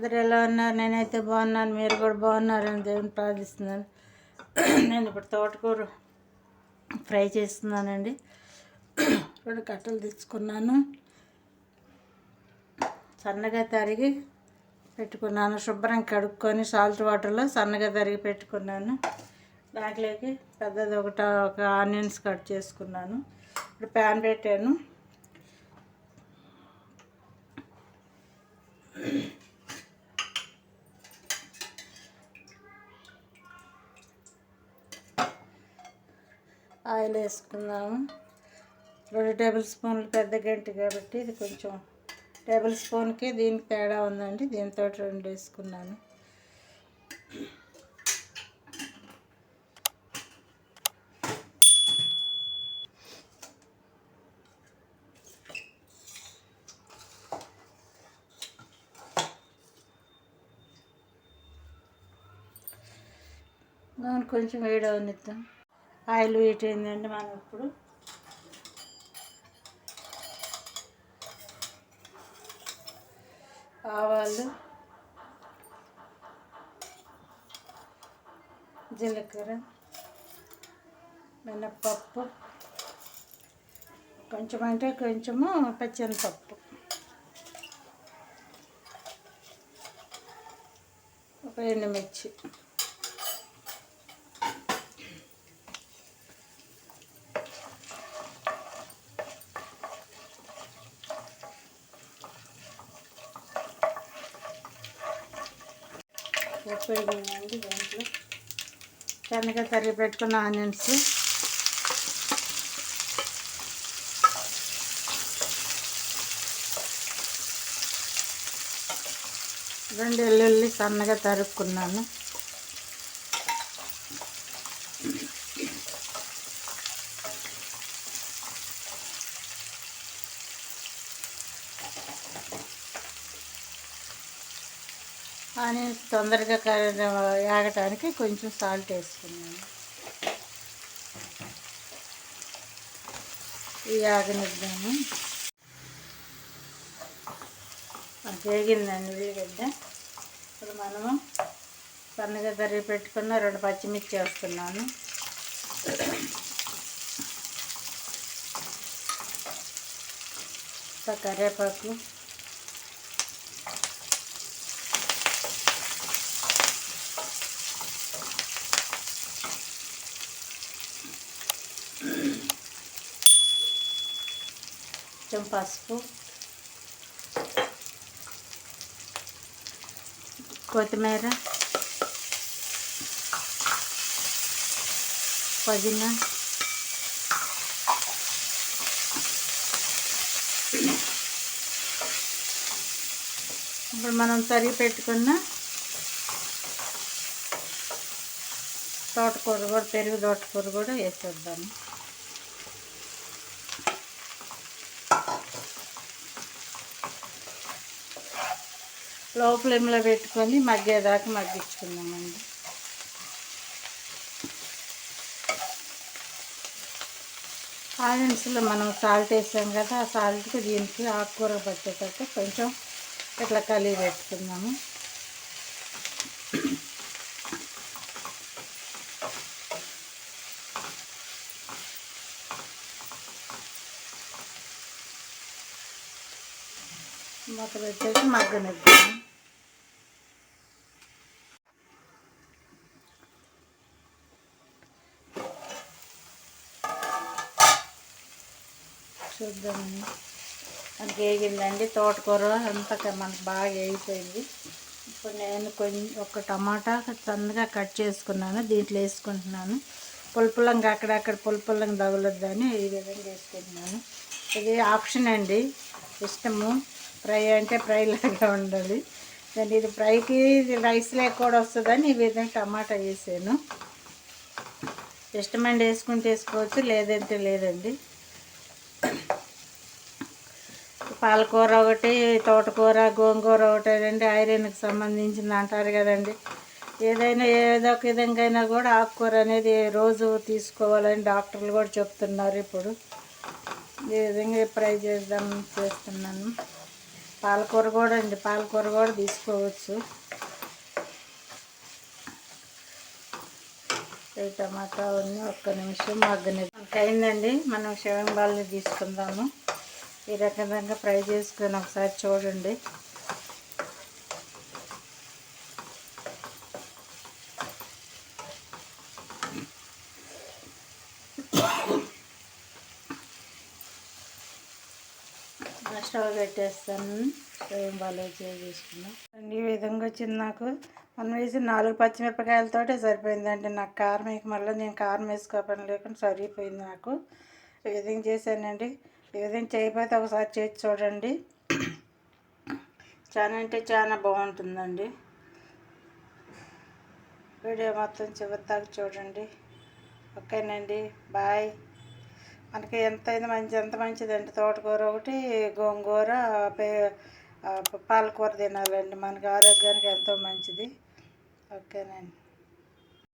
అందరు ఎలా ఉన్నారు? నేనైతే బాగున్నాను. మీరు కూడా బాగున్నారని దేవుని ప్రార్థిస్తున్నాను. నేను ఇప్పుడు తోటకూర ఫ్రై చేస్తున్నానండి. రెండు కట్టలు తెచ్చుకున్నాను. సన్నగా తరిగి పెట్టుకున్నాను. శుభ్రం కడుక్కొని సాల్ట్ వాటర్లో సన్నగా తరిగి పెట్టుకున్నాను. దాంట్లోకి పెద్దది ఒకట ఒక ఆనియన్స్ కట్ చేసుకున్నాను. ఇప్పుడు ప్యాన్ పెట్టాను. ఆయిల్ వేసుకుందాము. రెండు టేబుల్ స్పూన్లు పెద్ద గంటి కాబట్టి ఇది కొంచెం టేబుల్ స్పూన్కి దీనికి తేడా ఉందండి. దీంతో రెండు వేసుకున్నాను. నూనె కొంచెం వేడవనిద్దాం ఆయిల్ హీట్ అయిందండి మనం ఇప్పుడు. ఆవాలు జీలకర్ర మినప్పప్పు కొంచెం అంటే కొంచెము పచ్చెనపప్పు ఒక ఎండుమిర్చి. ఉప్పేయండి దాంట్లో. సన్నగా తరిగి పెట్టుకున్న ఆనియన్స్. రెండు ఎల్లుల్లి సన్నగా తరుక్కున్నాను. అని తొందరగా కర్రీ ఆగటానికి కొంచెం సాల్ట్ వేసుకున్నాను. ఈ ఆగనిద్దాము. వేగిందండి ఉల్లిగడ్డ. ఇప్పుడు మనము సన్నగా తరిగి పెట్టుకున్న రెండు పచ్చిమిర్చి వేస్తున్నాను. కరివేపాకు కొంచెం పసుపు. కొత్తిమీర. పుదీనా. ఇప్పుడు మనం తరిగి పెట్టుకున్న తోటకూర కూడా పెరుగు తోటకూర కూడా వేసేద్దాము. లో ఫ్లేమ్లో పెట్టుకొని మగ్గేదాకా మగ్గించుకుందామండి. ఆనియన్స్లో మనం సాల్ట్ వేసాం కదా ఆ సాల్ట్కి దీనికి ఆకుకూర పట్టేటట్టు కొంచెం ఇట్లా కలిగి పెట్టుకుందాము. మూత పెట్టేసి మగ్గనిద్దాం. చూద్దాం. మనకి వేగిందండి. తోటకూర అంతా మనకు బాగా వేగిపోయింది. ఇప్పుడు నేను కొన్ని ఒక టమాటా సన్నగా కట్ చేసుకున్నాను. దీంట్లో వేసుకుంటున్నాను. పులుపులంగా అక్కడక్కడ పులుపులంగా తగులొద్దని ఈ విధంగా వేసుకుంటున్నాను. ఇది ఆప్షన్ అండి. ఇష్టము. ఫ్రై అంటే ఫ్రై లాగా ఉండాలి. దాన్ని ఇది ఫ్రైకి రైస్ లేక కూడా వస్తుందని ఈ విధంగా టమాటా వేసాను. ఇష్టమండి వేసుకుంటే వేసుకోవచ్చు లేదంటే లేదండి. పాలకూర ఒకటి తోటకూర గోంగూర ఒకటి అండి. ఐరన్కి సంబంధించింది అంటారు కదండి. ఏదైనా ఏదో ఒక విధంగా అయినా కూడా ఆకుకూర అనేది రోజు తీసుకోవాలని డాక్టర్లు కూడా చెప్తున్నారు ఇప్పుడు. ఈ విధంగా ఫ్రై చేద్దాం చేస్తున్నాను. పాలకూర కూడా అండి పాలకూర కూడా తీసుకోవచ్చు. టమాటా అన్నీ ఒక్క నిమిషం మగ్గని. మనకి అయిందండి మనం షవింగ్ బాల్ని తీసుకుందాము. ఈ రకంగా ఫ్రై చేసుకుని ఒకసారి చూడండి. స్టవ్ పెట్టేస్తాను. ఏం బాగా చేసుకుందాం ఈ విధంగా వచ్చింది నాకు. మనం వేసి నాలుగు పచ్చిమిరపకాయలతోటే సరిపోయిందండి నాకు కారం వేయక మళ్ళీ నేను కారం వేసుకోపని లేకుండా సరిపోయింది నాకు. ఈ విధంగా చేశానండి. ఈ విధంగా చేయకపోతే ఒకసారి చేసి చూడండి. చాలా అంటే చాలా బాగుంటుందండి. వీడియో మొత్తం చివరి దాకా చూడండి. ఓకేనండి. బాయ్. మనకి ఎంత మంచి ఎంత మంచిదండి తోటకూర ఒకటి గోంగూర పే- పాలకూర తినాలండి. మనకి ఆరోగ్యానికి ఎంతో మంచిది. ఓకేనండి.